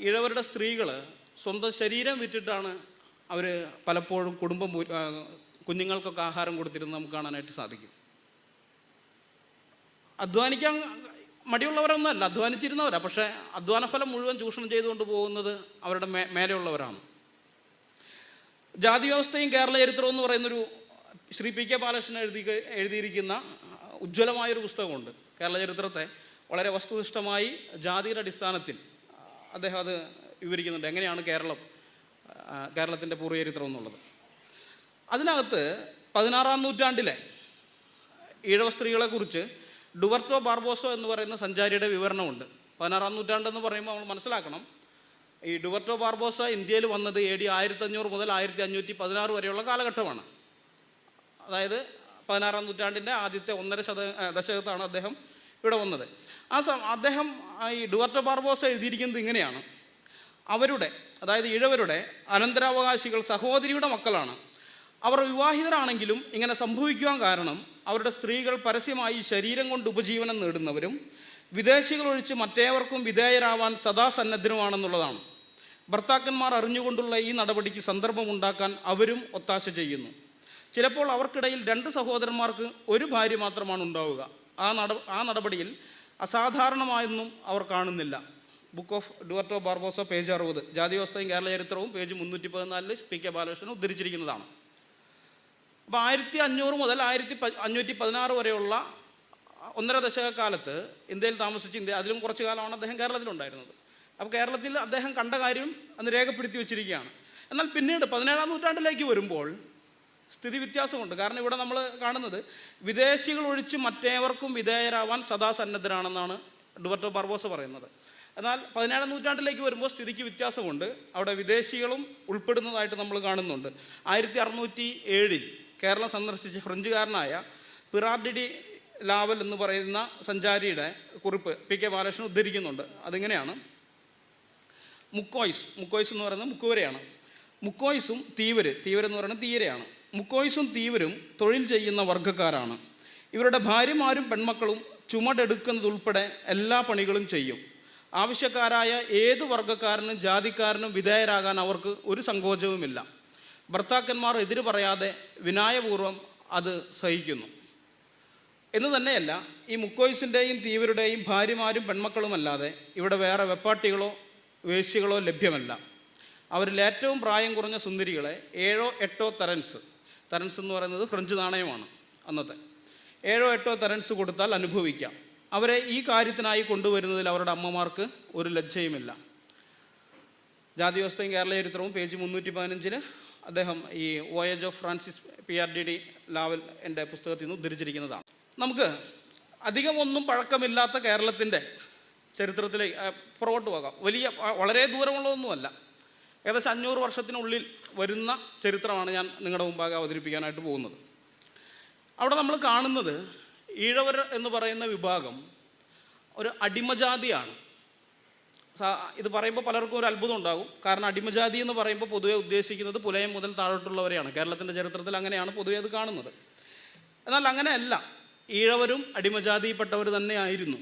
ഇഴവരുടെ സ്ത്രീകൾ സ്വന്തം ശരീരം വിറ്റിട്ടാണ് അവർ പലപ്പോഴും കുടുംബം കുഞ്ഞുങ്ങൾക്കൊക്കെ ആഹാരം കൊടുത്തിരുന്നത് നമുക്ക് കാണാനായിട്ട് സാധിക്കും. അധ്വാനിക്കാൻ മടിയുള്ളവരൊന്നുമല്ല അധ്വാനിച്ചിരുന്നവരാ. പക്ഷേ അധ്വാനഫലം മുഴുവൻ ചൂഷണം ചെയ്തുകൊണ്ട് പോകുന്നത് അവരുടെ മേ മേലെയുള്ളവരാണ്. ജാതി വ്യവസ്ഥയും കേരള ചരിത്രവും എന്ന് പറയുന്നൊരു ശ്രീ പി കെ ബാലകൃഷ്ണൻ എഴുതി എഴുതിയിരിക്കുന്ന ഉജ്ജ്വലമായൊരു പുസ്തകമുണ്ട്. കേരള ചരിത്രത്തെ വളരെ വസ്തുനിഷ്ഠമായി ജാതിയുടെ അടിസ്ഥാനത്തിൽ അദ്ദേഹം അത് വിവരിക്കുന്നുണ്ട്. എങ്ങനെയാണ് കേരളം കേരളത്തിന്റെ പൂർവചരിത്രം എന്നുള്ളത്. അതിനകത്ത് പതിനാറാം നൂറ്റാണ്ടിലെ ഈഴവ സ്ത്രീകളെക്കുറിച്ച് ഡുവർട്ടോ ബാർബോസോ എന്ന് പറയുന്ന സഞ്ചാരിയുടെ വിവരണമുണ്ട്. പതിനാറാം നൂറ്റാണ്ടെന്ന് പറയുമ്പോൾ നമ്മൾ മനസ്സിലാക്കണം ഈ ഡുവർട്ടോ ബാർബോസ ഇന്ത്യയിൽ വന്നത് എ ഡി ആയിരത്തി അഞ്ഞൂറ് മുതൽ ആയിരത്തി അഞ്ഞൂറ്റി പതിനാറ് വരെയുള്ള കാലഘട്ടമാണ്. അതായത് പതിനാറാം നൂറ്റാണ്ടിന്റെ ആദ്യത്തെ ഒന്നര ശത ദശകത്താണ് അദ്ദേഹം ഇവിടെ വന്നത്. ആ അദ്ദേഹം ഈ ഡുവർട്ടോ ബാർബോസ എഴുതിയിരിക്കുന്നത് ഇങ്ങനെയാണ്. അവരുടെ അതായത് ഇഴവരുടെ അനന്തരാവകാശികൾ സഹോദരിയുടെ മക്കളാണ്. അവർ വിവാഹിതരാണെങ്കിലും ഇങ്ങനെ സംഭവിക്കുവാൻ കാരണം അവരുടെ സ്ത്രീകൾ പരസ്യമായി ശരീരം കൊണ്ട് ഉപജീവനം നേടുന്നവരും വിദേശികൾ ഒഴിച്ച് മറ്റേവർക്കും വിധേയരാവാൻ സദാസന്നദ്ധനുമാണെന്നുള്ളതാണ് ഭർത്താക്കന്മാർ അറിഞ്ഞുകൊണ്ടുള്ള ഈ നടപടിക്ക് സന്ദർഭമുണ്ടാക്കാൻ അവരും ഒത്താശ ചെയ്യുന്നു. ചിലപ്പോൾ അവർക്കിടയിൽ രണ്ട് സഹോദരന്മാർക്ക് ഒരു ഭാര്യ മാത്രമാണ് ഉണ്ടാവുക. ആ നട ആ നടപടിയിൽ അസാധാരണമായൊന്നും അവർ കാണുന്നില്ല. Book of Duarte Barbosa page അറുപത്. ജാതി വ്യവസ്ഥയും കേരള ചരിത്രവും പേജ് മുന്നൂറ്റി പതിനാലിൽ പി കെ ബാലകൃഷ്ണൻ ഉദ്ധരിച്ചിരിക്കുന്നതാണ്. അപ്പോൾ ആയിരത്തി അഞ്ഞൂറ് മുതൽ ആയിരത്തി അഞ്ഞൂറ്റി പതിനാറ് വരെയുള്ള ഒന്നര ദശകക്കാലത്ത് ഇന്ത്യയിൽ താമസിച്ച് ഇന്ത്യ അതിലും കുറച്ച് കാലമാണ് അദ്ദേഹം കേരളത്തിലുണ്ടായിരുന്നത്. അപ്പോൾ കേരളത്തിൽ അദ്ദേഹം കണ്ട കാര്യം അന്ന് രേഖപ്പെടുത്തി വെച്ചിരിക്കുകയാണ്. എന്നാൽ പിന്നീട് പതിനേഴാം നൂറ്റാണ്ടിലേക്ക് വരുമ്പോൾ സ്ഥിതി വ്യത്യാസമുണ്ട് കാരണം ഇവിടെ നമ്മൾ കാണുന്നത് വിദേശികൾ ഒഴിച്ച് മറ്റേവർക്കും വിധേയരാവാൻ സദാ സന്നദ്ധരാണെന്നാണ് ഡുവർട്ടോ ബാർബോസ പറയുന്നത്. എന്നാൽ പതിനേഴാം നൂറ്റാണ്ടിലേക്ക് വരുമ്പോൾ സ്ഥിതിക്ക് വ്യത്യാസമുണ്ട്. അവിടെ വിദേശികളും ഉൾപ്പെടുന്നതായിട്ട് നമ്മൾ കാണുന്നുണ്ട്. ആയിരത്തി അറുന്നൂറ്റി ഏഴിൽ കേരളം സന്ദർശിച്ച ഫ്രഞ്ചുകാരനായ പിറാർഡിഡി ലാവൽ എന്ന് പറയുന്ന സഞ്ചാരിയുടെ കുറിപ്പ് പി കെ ബാലകൃഷ്ണൻ ഉദ്ധരിക്കുന്നുണ്ട്. അതിങ്ങനെയാണ്? മുക്കോയ്സ് മുക്കോയ്സ് എന്ന് പറയുന്നത് മുക്കുവരെയാണ്. മുക്കോയ്സും തീവര് തീവര് എന്ന് പറയുന്നത് തീരയാണ്. മുക്കോയ്സും തീവരും തൊഴിൽ ചെയ്യുന്ന വർഗക്കാരാണ്. ഇവരുടെ ഭാര്യമാരും പെൺമക്കളും ചുമടെടുക്കുന്നതുൾപ്പെടെ എല്ലാ പണികളും ചെയ്യും. ആവശ്യക്കാരായ ഏത് വർഗക്കാരനും ജാതിക്കാരനും വിധേയരാകാൻ അവർക്ക് ഒരു സങ്കോചവുമില്ല. ഭർത്താക്കന്മാർ എതിര് പറയാതെ വിനായപൂർവം അത് സഹിക്കുന്നു. എന്ന് തന്നെയല്ല ഈ മുക്കോയ്സിന്റെയും തീവരുടെയും ഭാര്യമാരും പെൺമക്കളുമല്ലാതെ ഇവിടെ വേറെ വെപ്പാട്ടികളോ വേശ്യകളോ ലഭ്യമല്ല. അവരിൽ ഏറ്റവും പ്രായം കുറഞ്ഞ സുന്ദരികളെ ഏഴോ എട്ടോ തരൻസ് തരൻസ് എന്ന് പറയുന്നത് ഫ്രഞ്ച് നാണയമാണ് അന്നത്തെ. ഏഴോ എട്ടോ തരൻസ് കൊടുത്താൽ അനുഭവിക്കാം. അവരെ ഈ കാര്യത്തിനായി കൊണ്ടുവരുന്നതിൽ അവരുടെ അമ്മമാർക്ക് ഒരു ലജ്ജയുമില്ല. ജാതി വ്യവസ്ഥയും കേരള ചരിത്രവും പേജ് മുന്നൂറ്റി പതിനഞ്ചിന് അദ്ദേഹം ഈ voyage of Francis P R D D Laval എന്റെ പുസ്തകത്തിൽ നിന്ന് ഉദ്ധരിച്ചിരിക്കുന്നതാണ്. നമുക്ക് അധികമൊന്നും പഴക്കമില്ലാത്ത കേരളത്തിന്റെ ചരിത്രത്തിലേക്ക് പുറകോട്ട് പോകാം. വലിയ വളരെ ദൂരമുള്ളതൊന്നുമല്ല. ഏകദേശം അഞ്ഞൂറ് വർഷത്തിനുള്ളിൽ വരുന്ന ചരിത്രമാണ് ഞാൻ നിങ്ങളുടെ മുമ്പാകെ അവതരിപ്പിക്കാനായിട്ട് പോകുന്നത്. അവിടെ നമ്മൾ കാണുന്നത് ഈഴവർ എന്ന് പറയുന്ന വിഭാഗം ഒരു അടിമജാതിയാണ്. ഇത് പറയുമ്പോൾ പലർക്കും ഒരു അത്ഭുതം ഉണ്ടാകും. കാരണം അടിമജാതി എന്ന് പറയുമ്പോൾ പൊതുവെ ഉദ്ദേശിക്കുന്നത് പുലയം മുതൽ താഴോട്ടുള്ളവരെയാണ്. കേരളത്തിന്റെ ചരിത്രത്തിൽ അങ്ങനെയാണ് പൊതുവെ അത് കാണുന്നത്. എന്നാൽ അങ്ങനെയല്ല. ഈഴവരും അടിമജാതിയിൽപ്പെട്ടവർ തന്നെയായിരുന്നു.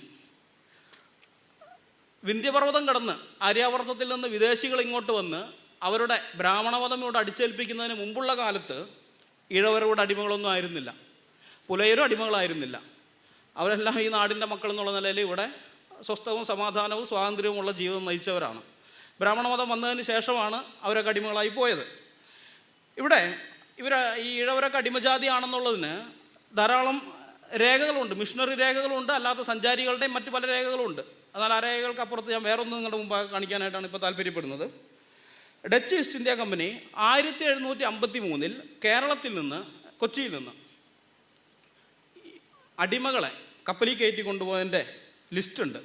വിന്ധ്യപർവതം കടന്ന് ആര്യാവർത്തത്തിൽ നിന്ന് വിദേശികൾ ഇങ്ങോട്ട് വന്ന് അവരുടെ ബ്രാഹ്മണവധം ഇവിടെ അടിച്ചേൽപ്പിക്കുന്നതിന് മുമ്പുള്ള കാലത്ത് ഇഴവരോട് അടിമകളൊന്നും ആയിരുന്നില്ല. പുലയരും അടിമകളായിരുന്നില്ല. അവരെല്ലാം ഈ നാടിന്റെ മക്കൾ എന്നുള്ള നിലയിൽ ഇവിടെ സ്വസ്ഥവും സമാധാനവും സ്വാതന്ത്ര്യവുമുള്ള ജീവിതം നയിച്ചവരാണ്. ബ്രാഹ്മണമതം വന്നതിന് ശേഷമാണ് അവരൊക്കെ അടിമകളായി പോയത്. ഇവിടെ ഇവർ ഈ ഇഴവരൊക്കെ അടിമജാതിയാണെന്നുള്ളതിന് ധാരാളം രേഖകളുണ്ട്. മിഷണറി രേഖകളുണ്ട്. അല്ലാത്ത സഞ്ചാരികളുടെയും മറ്റു പല രേഖകളുണ്ട്. എന്നാൽ ആ രേഖകൾക്ക് അപ്പുറത്ത് ഞാൻ വേറൊന്ന് നിങ്ങളുടെ മുമ്പ് കാണിക്കാനായിട്ടാണ് ഇപ്പോൾ താല്പര്യപ്പെടുന്നത്. ഡച്ച് ഈസ്റ്റ് ഇന്ത്യ കമ്പനി ആയിരത്തി എഴുന്നൂറ്റി അമ്പത്തി മൂന്നിൽ കേരളത്തിൽ നിന്ന് കൊച്ചിയിൽ നിന്ന് അടിമകളെ കപ്പലിൽ കയറ്റി കൊണ്ടുപോയതിന്റെ ലിസ്റ്റുണ്ട്.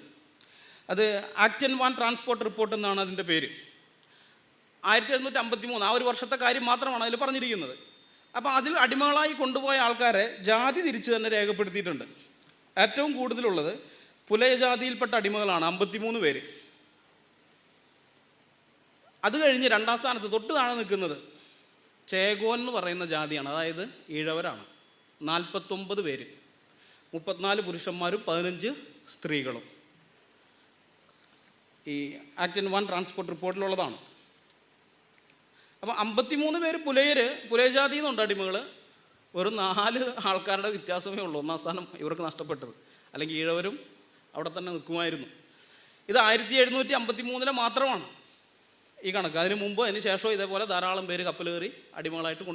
അത് act and van transport report എന്നാണ് അതിന്റെ പേര്. ആയിരത്തി എഴുന്നൂറ്റി അമ്പത്തി മൂന്ന് ആ ഒരു വർഷത്തെ കാര്യം മാത്രമാണ് അതിൽ പറഞ്ഞിരിക്കുന്നത്. അപ്പോൾ അതിൽ അടിമകളായി കൊണ്ടുപോയ ആൾക്കാരെ ജാതി തിരിച്ച് തന്നെ രേഖപ്പെടുത്തിയിട്ടുണ്ട്. ഏറ്റവും കൂടുതലുള്ളത് പുലയജാതിയിൽപ്പെട്ട അടിമകളാണ് അമ്പത്തിമൂന്ന് പേര്. അത് കഴിഞ്ഞ് രണ്ടാം സ്ഥാനത്ത് തൊട്ട് താഴെ നിൽക്കുന്നത് ചേകോൻ എന്ന് പറയുന്ന ജാതിയാണ് അതായത് ഈഴവരാണ്. നാൽപ്പത്തൊമ്പത് പേര്. മുപ്പത്തിനാല് പുരുഷന്മാരും പതിനഞ്ച് സ്ത്രീകളും. ഈ ആക്ട് ഇൻ വൺ ട്രാൻസ്പോർട്ട് റിപ്പോർട്ടിലുള്ളതാണ്. അപ്പം അമ്പത്തിമൂന്ന് പേര് പുലയർ പുലയജാതി എന്നുണ്ട് അടിമകൾ ഒരു നാല് ആൾക്കാരുടെ വ്യത്യാസമേ ഉള്ളൂ. ഒന്നാം സ്ഥാനം ഇവർക്ക് നഷ്ടപ്പെട്ടത്. അല്ലെങ്കിൽ ഈഴവരും അവിടെ തന്നെ നിൽക്കുമായിരുന്നു. ഇത് ആയിരത്തി എഴുന്നൂറ്റി അമ്പത്തി മൂന്നിലെ മാത്രമാണ് ഈ കണക്ക്. അതിന് മുമ്പ് അതിന് ശേഷവും ഇതേപോലെ ധാരാളം പേര് കപ്പൽ കയറി അടിമകളായിട്ട് കൊണ്ടു